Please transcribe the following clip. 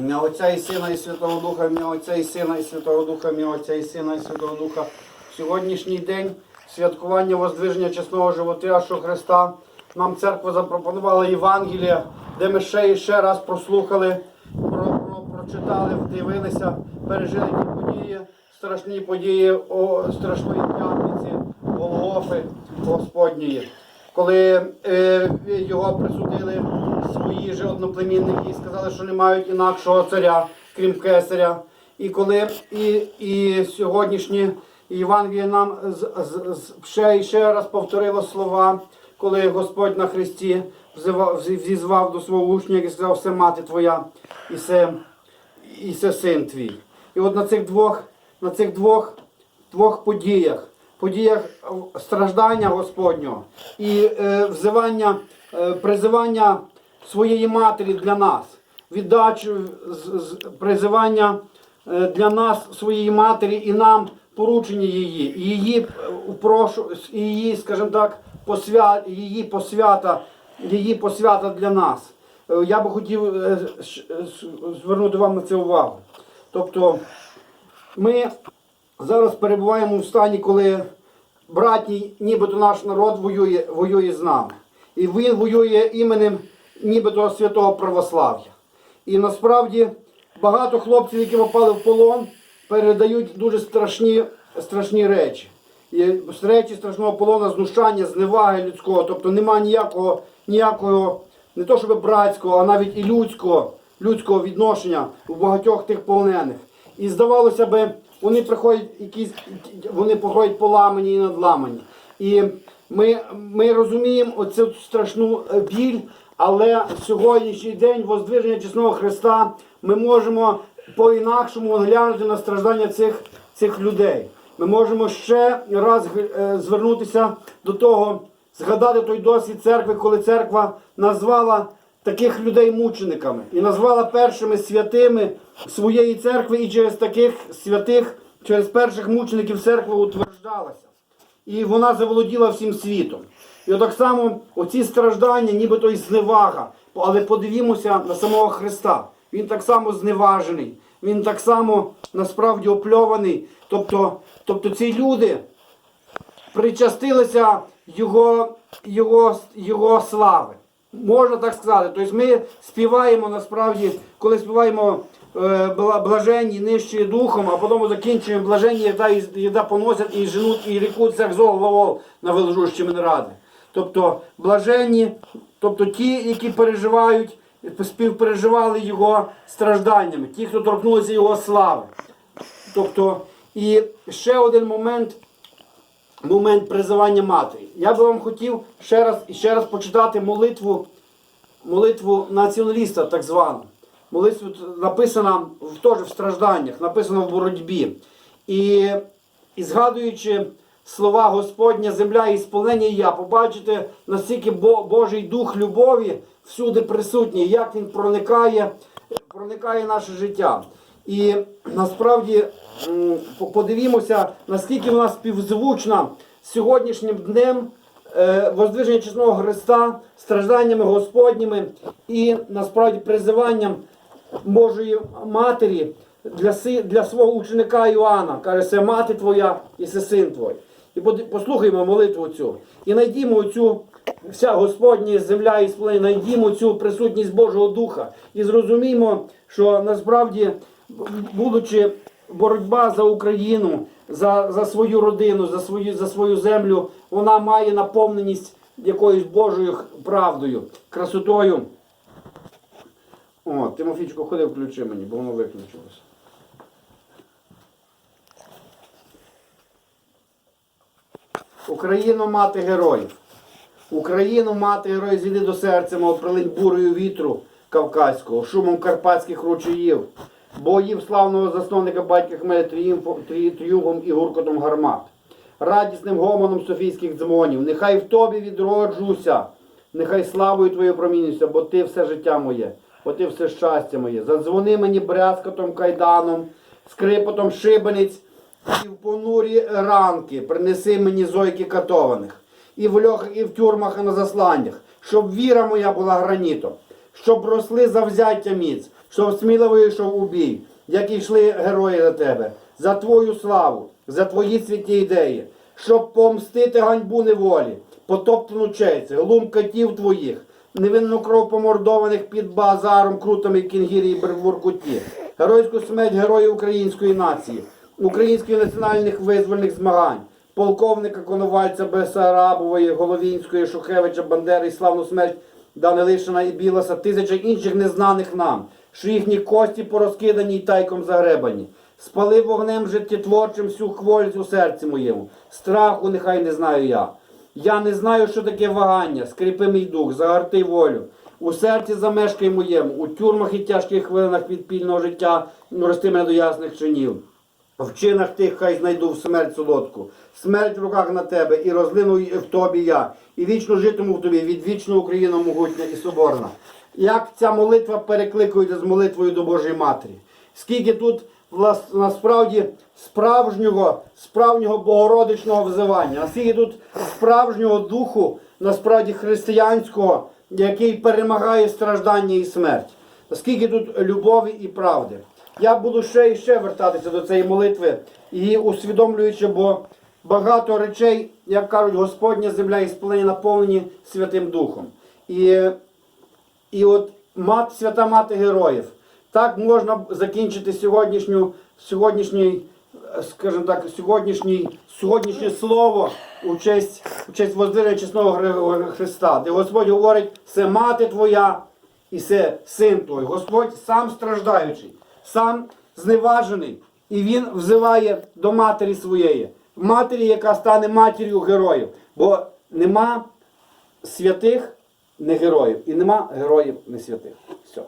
Ім'я Отця і Сина і Святого Духа, ім'я Отця і Сина і Святого Духа, ім'я Отця і Сина і Святого Духа. Сьогоднішній день святкування Воздвиження чесного животирящого Христа. Нам церква запропонувала Євангелія, де ми ще і ще раз прослухали, про, про, прочитали, вдивилися, пережили ті події, страшні події о, страшної п'ятниці, Голгофи Господньої коли е, його присудили свої же одноплемінники і сказали, що не мають інакшого царя, крім кесаря. І коли і, і сьогоднішнє Євангеліє нам з, з, з, ще і ще раз повторило слова, коли Господь на Христі зізвав до свого учня і сказав, все мати твоя, і все, і все син твій. І от на цих двох, на цих двох двох подіях. Подіях страждання Господнього і е, взивання, е, призивання своєї матері для нас, віддачу з- з- призивання е, для нас своєї матері і нам поручення її, її е, прошу, її, скажімо так, посвя, її посвята, її посвята для нас. Е, Я би хотів е, звернути вам на це увагу. Тобто ми зараз перебуваємо в стані, коли братній, нібито наш народ воює, воює з нами. І він воює іменем нібито святого православ'я. І насправді багато хлопців, які попали в полон, передають дуже страшні, страшні речі. І речі страшного полону, знущання, зневаги людського. Тобто немає ніякого, ніякого, не то щоб братського, а навіть і людського, людського відношення у багатьох тих полонених. І здавалося би, вони приходять якісь, вони приходять поламані і надламані. І ми, ми розуміємо оцю страшну е, біль, але сьогоднішній день воздвиження чесного Христа ми можемо по-інакшому глянути на страждання цих, цих людей. Ми можемо ще раз е, звернутися до того, згадати той досвід церкви, коли церква назвала таких людей мучениками і назвала першими святими своєї церкви, і через таких святих, через перших мучеників церква утверждалася. І вона заволоділа всім світом. І отак само оці страждання, нібито і зневага. Але подивімося на самого Христа. Він так само зневажений, він так само насправді опльований. Тобто, тобто ці люди причастилися його, його, його слави. Можна так сказати. Тобто ми співаємо насправді, коли співаємо е, блаженні, нижчі духом, а потім закінчуємо блаженні, їда, їда поносять і женуть, і рікуться як зол лавол на велжущі ради. Тобто блаженні, тобто ті, які переживають, співпереживали його стражданнями, ті, хто торкнулися його слави. Тобто, і ще один момент, момент призивання матері. Я би вам хотів ще раз і ще раз почитати молитву, молитву націоналіста, так звану. Молитву написана теж в стражданнях, написана в боротьбі. І, і згадуючи слова Господня, земля і сповнення я, побачите, наскільки Бо- Божий дух любові всюди присутній, як він проникає, проникає наше життя. І насправді подивімося, наскільки вона співзвучна сьогоднішнім днем е, воздвиження чесного Христа, стражданнями Господніми і насправді призиванням Божої Матері для, си- для свого ученика Іоанна. Каже, це мати твоя і це син твій. І послухаймо молитву цю. І найдімо цю вся Господня земля і сплень, найдімо цю присутність Божого Духа. І зрозуміємо, що насправді, будучи боротьба за Україну, за, за свою родину, за свою, за свою землю, вона має наповненість якоюсь Божою правдою, красотою. О, Тимофійчику, ходи, включи мені, бо воно виключилося. Україну мати героїв. Україну мати героїв, зійди до серця, мов прилинь бурою вітру кавказького, шумом карпатських ручаїв, боїв славного засновника батька Хмеля тріумфом, трі- тріумфом і гуркотом гармат, радісним гомоном софійських дзвонів. Нехай в тобі відроджуся, нехай славою твоєю промінюся, бо ти все життя моє, бо ти все щастя моє. Задзвони мені брязкотом кайданом, скрипотом шибениць і в понурі ранки принеси мені зойки катованих, і в льохах, і в тюрмах, і на засланнях, щоб віра моя була гранітом, щоб росли завзяття міць, щоб сміливо йшов у бій, як йшли герої за тебе, за твою славу, за твої святі ідеї, щоб помстити ганьбу неволі, потоптану честь, глум катів твоїх, невинну кров помордованих під базаром, крутами Кінгірі і Воркуті, геройську смерть героїв української нації, українських національних визвольних змагань, полковника Коновальця Бесарабової, Головінської, Шухевича, Бандери славну смерть Данилишина і Білоса, тисяча інших незнаних нам, що їхні кості порозкидані й тайком загребані. Спали вогнем життєтворчим всю хвольць у серці моєму. Страху нехай не знаю я. Я не знаю, що таке вагання, скріпи мій дух, загарти волю. У серці замешкай моєму, у тюрмах і тяжких хвилинах підпільного життя рости мене до ясних чинів. В чинах тих хай знайду в смерть солодку, смерть в руках на тебе, і розлину в тобі я, і вічно житиму в тобі, відвічну Україну могутня і соборна. Як ця молитва перекликується з молитвою до Божої Матері? Скільки тут влас- насправді справжнього, справжнього богородичного взивання, наскільки тут справжнього духу, насправді християнського, який перемагає страждання і смерть. Наскільки тут любові і правди. Я буду ще і ще вертатися до цієї молитви, її усвідомлюючи, бо багато речей, як кажуть, Господня земля і сплені наповнені Святим Духом. І, і от мат, свята мати героїв. Так можна закінчити сьогоднішню, сьогоднішній, е, скажімо так, сьогоднішній, сьогоднішнє слово у честь, у честь воздвиження чесного Христа, де Господь говорить, це мати твоя і це син твій. Господь сам страждаючий, сам зневажений, і він взиває до матері своєї, матері, яка стане матір'ю героїв. Бо нема святих не героїв, і нема героїв не святих. Все.